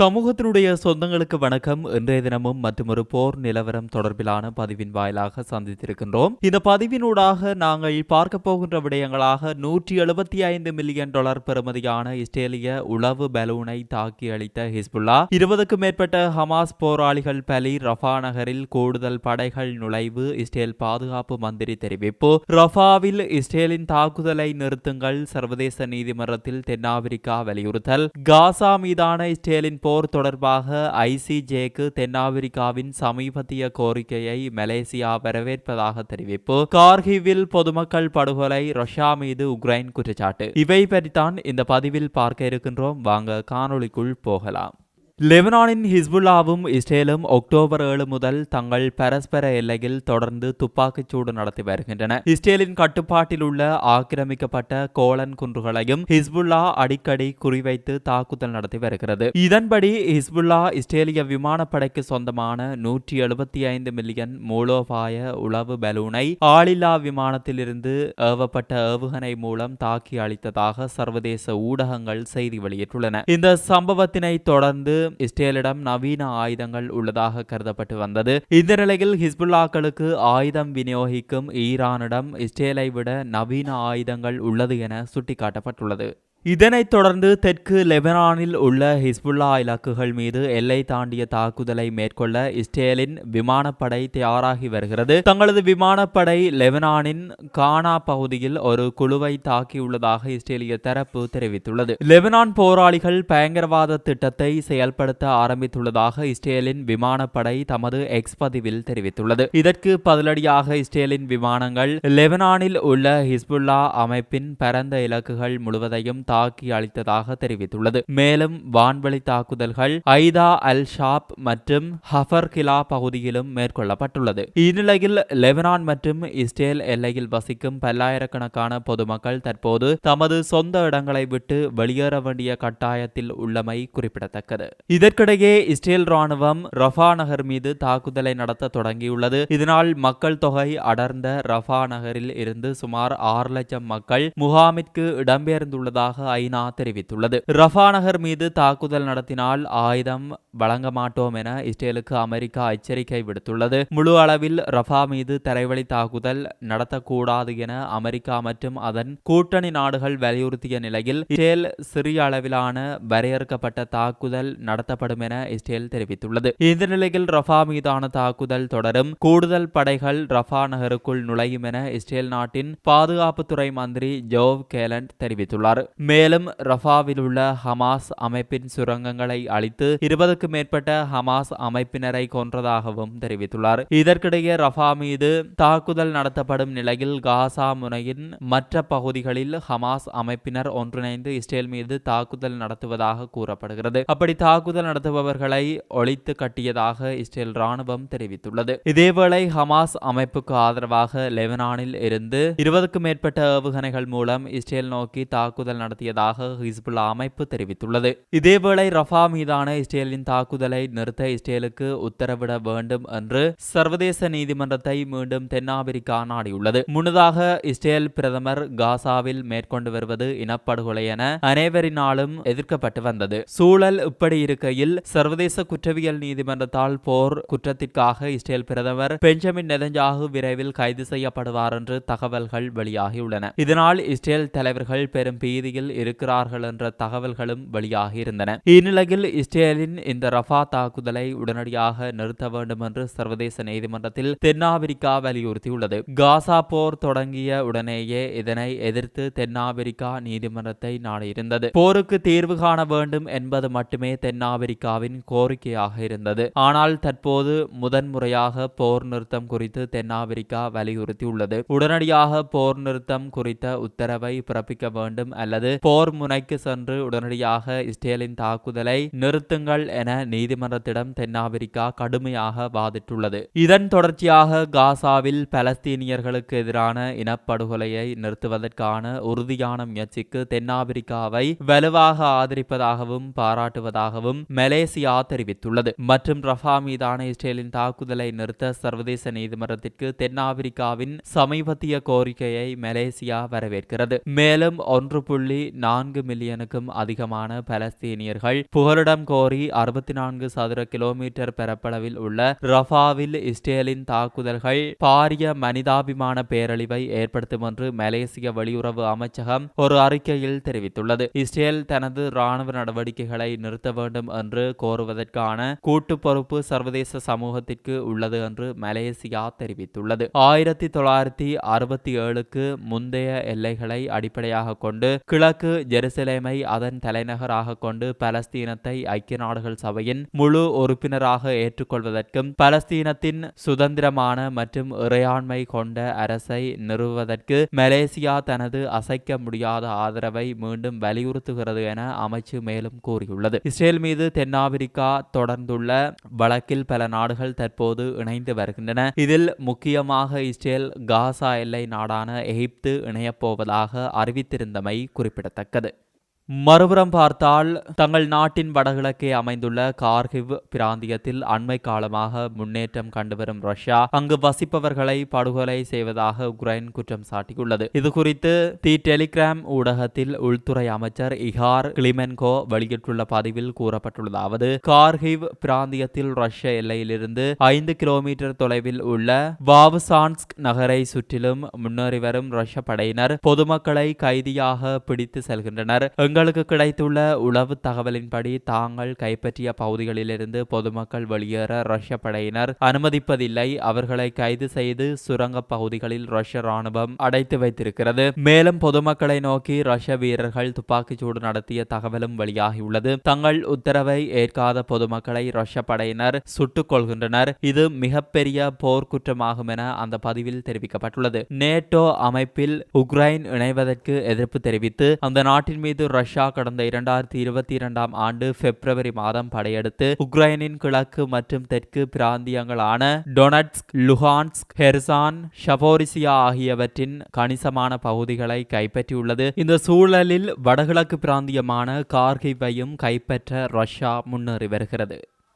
சமூகத்தினுடைய சொந்தங்களுக்கு வணக்கம். இன்றைய தினமும் மற்றொரு போர் நிலவரம் தொடர்பிலான பதிவின் வாயிலாக சந்தித்திருக்கின்றோம். இந்த பதிவினூடாக நாங்கள் பார்க்க போகின்ற விடயங்களாக நூற்றி எழுபத்தி ஐந்து மில்லியன் டாலர் பெறுமதியான இஸ்ரேலிய உளவு பலூனை தாக்கி அளித்த ஹிஸ்புல்லா. இருபதுக்கும் மேற்பட்ட ஹமாஸ் போராளிகள் பலி ரஃபா நகரில் கூடுதல் படைகள் நுழைவு இஸ்ரேல் பாதுகாப்பு மந்திரி தெரிவிப்பு. ரஃபாவில் இஸ்ரேலின் தாக்குதலை நிறுத்துங்கள் சர்வதேச நீதிமன்றத்தில் தென்னாப்பிரிக்கா வலியுறுத்தல். காசா மீதான இஸ்ரேலின் போர் தொடர்பாக ஐசிஜேக்கு தென்னாப்பிரிக்காவின் சமீபத்திய கோரிக்கையை மலேசியா வரவேற்பதாக தெரிவிப்பு. கார்கிவில் பொதுமக்கள் படுகொலை ரஷ்யா மீது உக்ரைன் குற்றச்சாட்டு. இவை பற்றித்தான் இந்த பதிவில் பார்க்க இருக்கின்றோம். வாங்க காணொளிக்குள் போகலாம். லெபனானின் ஹிஸ்புல்லாவும் இஸ்ரேலும் அக்டோபர் ஏழு முதல் தங்கள் பரஸ்பர எல்லையில் தொடர்ந்து துப்பாக்கிச்சூடு நடத்தி வருகின்றன. இஸ்ரேலின் கட்டுப்பாட்டில் உள்ள ஆக்கிரமிக்கப்பட்ட கோலன் குன்றுகளையும் ஹிஸ்புல்லா அடிக்கடி குறிவைத்து தாக்குதல் நடத்தி வருகிறது. இதன்படி ஹிஸ்புல்லா இஸ்ரேலிய விமானப்படைக்கு சொந்தமான நூற்றி எழுபத்தி ஐந்து மில்லியன் மூலோபாய உளவு பலூனை ஆளில்லா விமானத்திலிருந்து ஏவப்பட்ட ஏவுகணை மூலம் தாக்கி அளித்ததாக சர்வதேச ஊடகங்கள் செய்தி வெளியிட்டுள்ளன. இந்த சம்பவத்தினை தொடர்ந்து இஸ்ரேலிடம் நவீன ஆயுதங்கள் உள்ளதாக கருதப்பட்டு வந்தது. இந்த நிலையில் ஹிஸ்புல்லாக்களுக்கு ஆயுதம் விநியோகிக்கும் ஈரானிடம் இஸ்ரேலை விட நவீன ஆயுதங்கள் உள்ளது என சுட்டிக்காட்டப்பட்டுள்ளது. இதனைத் தொடர்ந்து தெற்கு லெபனானில் உள்ள ஹிஸ்புல்லா இலக்குகள் மீது எல்லை தாண்டிய தாக்குதலை மேற்கொள்ள இஸ்ரேலின் விமானப்படை தயாராகி வருகிறது. தங்களது விமானப்படை லெபனானின் கானா பகுதியில் ஒரு குழுவை தாக்கியுள்ளதாக இஸ்ரேலிய தரப்பு தெரிவித்துள்ளது. லெபனான் போராளிகள் பயங்கரவாத திட்டத்தை செயல்படுத்த ஆரம்பித்துள்ளதாக இஸ்ரேலின் விமானப்படை தமது எக்ஸ் பதிவில் தெரிவித்துள்ளது. இதற்கு பதிலடியாக இஸ்ரேலின் விமானங்கள் லெபனானில் உள்ள ஹிஸ்புல்லா அமைப்பின் பரந்த இலக்குகள் முழுவதையும் தாக்கி அளித்ததாக தெரிவித்துள்ளது. மேலும் வான்வழி தாக்குதல்கள் ஐதா அல் ஷாப் மற்றும் ஹஃபர் கிலா பகுதியிலும் மேற்கொள்ளப்பட்டுள்ளது. இந்நிலையில் லெபனான் மற்றும் இஸ்ரேல் எல்லையில் வசிக்கும் பல்லாயிரக்கணக்கான பொதுமக்கள் தற்போது தமது சொந்த இடங்களை விட்டு வெளியேற வேண்டிய கட்டாயத்தில் உள்ளமை குறிப்பிடத்தக்கது. இதற்கிடையே இஸ்ரேல் ராணுவம் ரஃபா நகர் மீது தாக்குதலை நடத்த தொடங்கியுள்ளது. இதனால் மக்கள் தொகை அடர்ந்த ரஃபா நகரில் இருந்து சுமார் ஆறு லட்சம் மக்கள் முகாமிற்கு இடம்பெயர்ந்துள்ளதாக ஐநா தெரிவித்துள்ளது. ரஃபா நகர் மீது தாக்குதல் நடத்தினால் ஆயுதம் வழங்க மாட்டோம் என இஸ்ரேலுக்கு அமெரிக்கா எச்சரிக்கை விடுத்துள்ளது. முழு அளவில் ரஃபா மீது தரைவழி தாக்குதல் நடத்தக்கூடாது என அமெரிக்கா மற்றும் அதன் கூட்டணி நாடுகள் வலியுறுத்திய நிலையில் இஸ்ரேல் சிறிய அளவிலான வரையறுக்கப்பட்ட தாக்குதல் நடத்தப்படும் என இஸ்ரேல் தெரிவித்துள்ளது. இந்த நிலையில் ரஃபா மீதான தாக்குதல் தொடரும். கூடுதல் படைகள் ரஃபா நகருக்குள் நுழையும் என இஸ்ரேல் நாட்டின் பாதுகாப்புத்துறை மந்திரி ஜோவ் கேலண்ட் தெரிவித்துள்ளார். மேலும் ரஃபாவில் உள்ள ஹமாஸ் அமைப்பின் சுரங்கங்களை அழித்து இருபதுக்கும் மேற்பட்ட ஹமாஸ் அமைப்பினரை கொன்றதாகவும் தெரிவித்துள்ளார். இதற்கிடையே ரஃபா மீது தாக்குதல் நடத்தப்படும் நிலையில் காசா முனையின் மற்ற பகுதிகளில் ஹமாஸ் அமைப்பினர் ஒன்றிணைந்து இஸ்ரேல் மீது தாக்குதல் நடத்துவதாக கூறப்படுகிறது. அப்படி தாக்குதல் நடத்துபவர்களை ஒழித்து கட்டியதாக இஸ்ரேல் ராணுவம் தெரிவித்துள்ளது. இதேவேளை ஹமாஸ் அமைப்புக்கு ஆதரவாக லெபனானில் இருந்து இருபதுக்கும் மேற்பட்ட ஏவுகணைகள் மூலம் இஸ்ரேல் நோக்கி தாக்குதல் நடத்த நடத்தியதாக ஹிஸ்புல்லா அமைப்பு தெரிவித்துள்ளது. இதேவேளை ரஃபா மீதான இஸ்ரேலின் தாக்குதலை நிறுத்த இஸ்ரேலுக்கு உத்தரவிட வேண்டும் என்று சர்வதேச நீதிமன்றத்தை மீண்டும் தென்னாப்பிரிக்கா நாடியுள்ளது. முன்னதாக இஸ்ரேல் பிரதமர் காசாவில் மேற்கொண்டு வருவது இனப்படுகொலை என அனைவரினாலும் எதிர்க்கப்பட்டு வந்தது. சூழல் இப்படி இருக்கையில் சர்வதேச குற்றவியல் நீதிமன்றத்தால் போர் குற்றத்திற்காக இஸ்ரேல் பிரதமர் பெஞ்சமின் நெதஞ்சாகு விரைவில் கைது செய்யப்படுவார் என்று தகவல்கள் வெளியாகியுள்ளன. இதனால் இஸ்ரேல் தலைவர்கள் பெரும் பீதியில் இருக்கிறார்கள் என்ற தகவல்களும் வெளியாகியிருந்தன இந்நிலையில் இஸ்ரேலின் இந்த ரஃபா தாக்குதலை உடனடியாக நிறுத்த வேண்டும் என்று சர்வதேச நீதிமன்றத்தில் தென்னாப்பிரிக்கா வலியுறுத்தியுள்ளது. காசா போர் தொடங்கிய உடனேயே இதனை எதிர்த்து தென்னாப்பிரிக்கா நீதிமன்றத்தை நாடியிருந்தது. போருக்கு தீர்வு காண வேண்டும் என்பது மட்டுமே தென்னாப்பிரிக்காவின் கோரிக்கையாக இருந்தது. ஆனால் தற்போது முதன்முறையாக போர் நிறுத்தம் குறித்து தென்னாப்பிரிக்கா வலியுறுத்தியுள்ளது. உடனடியாக போர் நிறுத்தம் குறித்த உத்தரவை பிறப்பிக்க வேண்டும் அல்லது போர் முனைக்கு சென்று உடனடியாக இஸ்ரேலின் தாக்குதலை நிறுத்துங்கள் என நீதிமன்றத்திடம் தென்னாப்பிரிக்கா கடுமையாக வாதிட்டுள்ளது. இதன் தொடர்ச்சியாக காசாவில் பலஸ்தீனியர்களுக்கு எதிரான இனப்படுகொலையை நிறுத்துவதற்கான உறுதியான முயற்சிக்கு தென்னாப்பிரிக்காவை வலுவாக ஆதரிப்பதாகவும் பாராட்டுவதாகவும் மலேசியா தெரிவித்துள்ளது. மற்றும் ரஃபா மீதான இஸ்ரேலின் தாக்குதலை நிறுத்த சர்வதேச நீதிமன்றத்திற்கு தென்னாப்பிரிக்காவின் சமீபத்திய கோரிக்கையை மலேசியா வரவேற்கிறது. மேலும் ஒன்று புள்ளி நான்கு மில்லியனுக்கும் அதிகமான பலஸ்தீனியர்கள் புகலிடம் கோரி அறுபத்தி நான்கு சதுர கிலோமீட்டர் பரப்பளவில் உள்ள ரஃபாவில் இஸ்ரேலின் தாக்குதல்கள் பாரிய மனிதாபிமான பேரழிவை ஏற்படுத்தும் என்று மலேசிய வெளியுறவு அமைச்சகம் ஒரு அறிக்கையில் தெரிவித்துள்ளது. இஸ்ரேல் தனது ராணுவ நடவடிக்கைகளை நிறுத்த வேண்டும் என்று கோருவதற்கான கூட்டு பொறுப்பு சர்வதேச சமூகத்திற்கு உள்ளது என்று மலேசியா தெரிவித்துள்ளது. ஆயிரத்தி தொள்ளாயிரத்தி அறுபத்தி ஏழுக்கு முந்தைய எல்லைகளை அடிப்படையாக கொண்டு கிழக்கு ஜெருசலேமை அதன் தலைநகராக கொண்டு பலஸ்தீனத்தை ஐக்கிய நாடுகள் சபையின் முழு உறுப்பினராக ஏற்றுக்கொள்வதற்கும் பலஸ்தீனத்தின் சுதந்திரமான மற்றும் இறையாண்மை கொண்ட அரசை நிறுவுவதற்கு மலேசியா தனது அசைக்க முடியாத ஆதரவை மீண்டும் வலியுறுத்துகிறது என அமைச்சு மேலும் கூறியுள்ளது. இஸ்ரேல் மீது தென்னாப்பிரிக்கா தொடர்ந்துள்ள வழக்கில் பல நாடுகள் தற்போது இணைந்து வருகின்றன. இதில் முக்கியமாக இஸ்ரேல் காசா எல்லை நாடான எகிப்து இணையப்போவதாக அறிவித்திருந்தமை குறிப்பிடத்தக்கது. குறிப்பிடத்தக்கது. மறுபுறம் பார்த்தால் தங்கள் நாட்டின் வடகிழக்கே அமைந்துள்ள கார்கிவ் பிராந்தியத்தில் அண்மை காலமாக முன்னேற்றம் கண்டுவரும் ரஷ்யா அங்கு வசிப்பவர்களை படுகொலை செய்வதாக உக்ரைன் குற்றம் சாட்டியுள்ளது. இதுகுறித்து தி டெலிகிராம் ஊடகத்தில் உள்துறை அமைச்சர் இஹார் கிளிமென்கோ வெளியிட்டுள்ள பதிவில் கூறப்பட்டுள்ளதாவது கார்கிவ் பிராந்தியத்தில் ரஷ்ய எல்லையிலிருந்து ஐந்து கிலோமீட்டர் தொலைவில் உள்ள வாவுசான்ஸ்க் நகரை சுற்றிலும் முன்னேறி வரும் ரஷ்ய படையினர் பொதுமக்களை கைதியாக பிடித்து செல்கின்றனர். எங்களுக்கு கிடைத்துள்ள உளவு தகவலின்படி தாங்கள் கைப்பற்றிய பகுதிகளிலிருந்து பொதுமக்கள் வெளியேற ரஷ்ய படையினர் அனுமதிப்பதில்லை. அவர்களை கைது செய்து சுரங்க பகுதிகளில் ரஷ்ய ராணுவம் அடைத்து வைத்திருக்கிறது. மேலும் பொதுமக்களை நோக்கி ரஷ்ய வீரர்கள் துப்பாக்கிச்சூடு நடத்திய தகவலும் வெளியாகியுள்ளது. தங்கள் உத்தரவை ஏற்காத பொதுமக்களை ரஷ்ய படையினர் சுட்டுக் கொள்கின்றனர் இது மிகப்பெரிய போர்க்குற்றமாகும் என அந்த பதிவில் தெரிவிக்கப்பட்டுள்ளது. நேட்டோ அமைப்பில் உக்ரைன் இணைவதற்கு எதிர்ப்பு தெரிவித்து அந்த நாட்டின் மீது ரஷ்ய கடந்த இரண்டாயிரத்தி இருபத்தி இரண்டாம் ஆண்டு பிப்ரவரி மாதம் படையெடுத்து உக்ரைனின் கிழக்கு மற்றும் தெற்கு பிராந்தியங்களான டொனட்ஸ்க் லுஹான்ஸ்க் ஹெர்சான் ஷபோரிசியா ஆகியவற்றின் கணிசமான பகுதிகளை கைப்பற்றியுள்ளது. இந்த சூழலில் வடகிழக்கு பிராந்தியமான கார்கிவையும் கைப்பற்ற ரஷ்யா முன்னேறி வருகிறது.